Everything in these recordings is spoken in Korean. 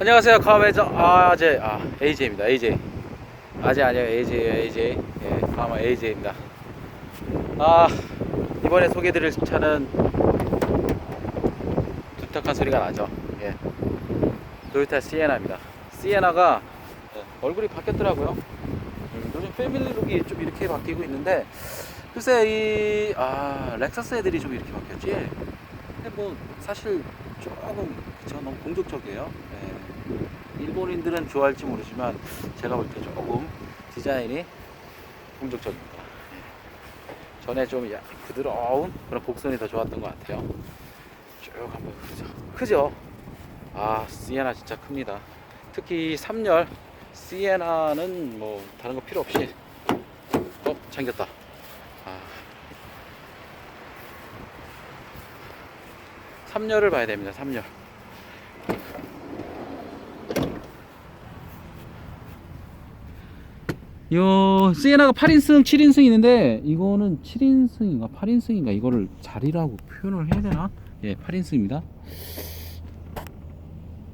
안녕하세요. 카메저 아제 아 AJ입니다. AJ. 아제 아니에요. AJ예요. AJ. 예, 카마 AJ입니다. 아 이번에 소개드릴 차는 두탁한 소리가 나죠. 예. 토요타 시에나입니다. 시에나가 예, 얼굴이 바뀌었더라고요. 음, 요즘 패밀리룩이 좀 이렇게 바뀌고 있는데 글쎄 이아 렉서스 애들이 좀 이렇게 바뀌었지. 근데 뭐 사실 조금 그쵸 너무 공격적이에요. 예. 일본인들은 좋아할지 모르지만 제가 볼 때 조금 디자인이 공격적입니다. 예. 전에 좀 야- 부드러운 그런 곡선이 더 좋았던 것 같아요. 쭉 한번 크죠. 크죠? 아 시에나 진짜 큽니다. 특히 3열 시에나는 뭐 다른 거 필요 없이 어 잠겼다. 아 3열을 봐야 됩니다. 3열. 요 시에나가 8인승, 7인승 있는데 이거는 7인승인가 8인승인가 이거를 자리라고 표현을 해야 되나? 예, 8인승입니다.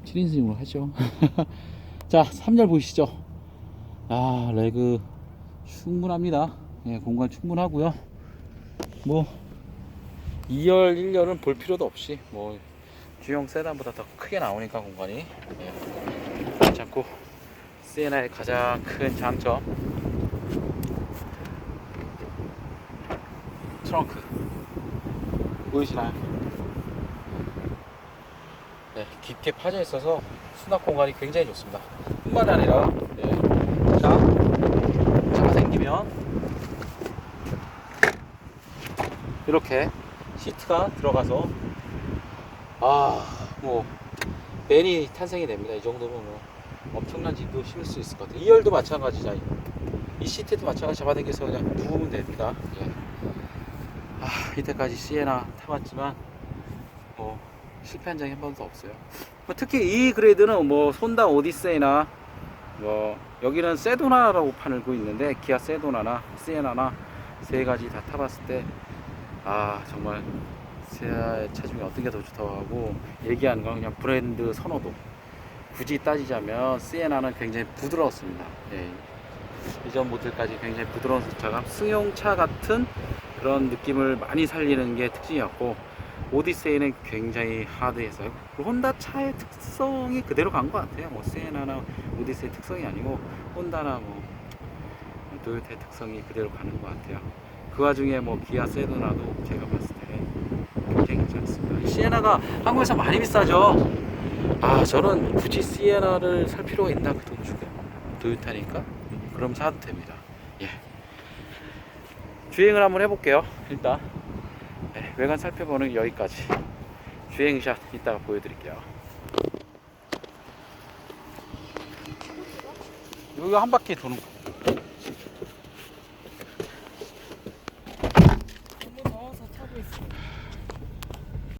7인승으로 하죠. 자, 3열 보시죠. 아, 레그 충분합니다. 예, 공간 충분하고요. 뭐 2열, 1열은 볼 필요도 없이 뭐 주형 세단보다 더 크게 나오니까 공간이 예, 괜찮고 시에나의 가장 큰 장점 트렁크 보이시나요? 네, 깊게 파져 있어서 수납 공간이 굉장히 좋습니다. 뿐만 아니라 네, 자, 차가 생기면 이렇게 시트가 들어가서 아뭐 벤이 탄생이 됩니다. 이 정도면 뭐 엄청난 짐도 실을 수 있을 것 같아요. 2열도 마찬가지죠. 이 시트도 마찬가지 잡아당겨서 그냥 누우면 됩니다. 예. 아 이때까지 시에나 타봤지만 뭐 실패한 적이 한 번도 없어요. 뭐 특히 이 그레이드는 뭐 손다 오디세이나 뭐 여기는 세도나라고 팔고 있는데 기아 세도나나 시에나나 세 가지 다 타봤을 때 아 정말 세차 중에 어떤 게 더 좋다고 하고 얘기하는 건 그냥 브랜드 선호도 굳이 따지자면 시에나는 굉장히 부드러웠습니다. 예. 이전 모델까지 굉장히 부드러운 차가 승용차 같은 그런 느낌을 많이 살리는 게 특징이었고 오디세이는 굉장히 하드해서요. 그 혼다 차의 특성이 그대로 간 것 같아요. 뭐 시에나나 오디세이 특성이 아니고 혼다나 뭐 토요타의 특성이 그대로 가는 것 같아요. 그 와중에 뭐 기아 세도나도 제가 봤을 때 굉장히 괜찮습니다. 시에나가 한국에서 많이 비싸죠. 아 저는 굳이 시에나를 살 필요가 있나 그 돈 주고 토요타니까 그럼 사도 됩니다. 예. 주행을 한번 해볼게요. 일단 네, 외관 살펴보는 여기까지. 주행샷 이따가 보여드릴게요. 여기 한 바퀴 도는 거.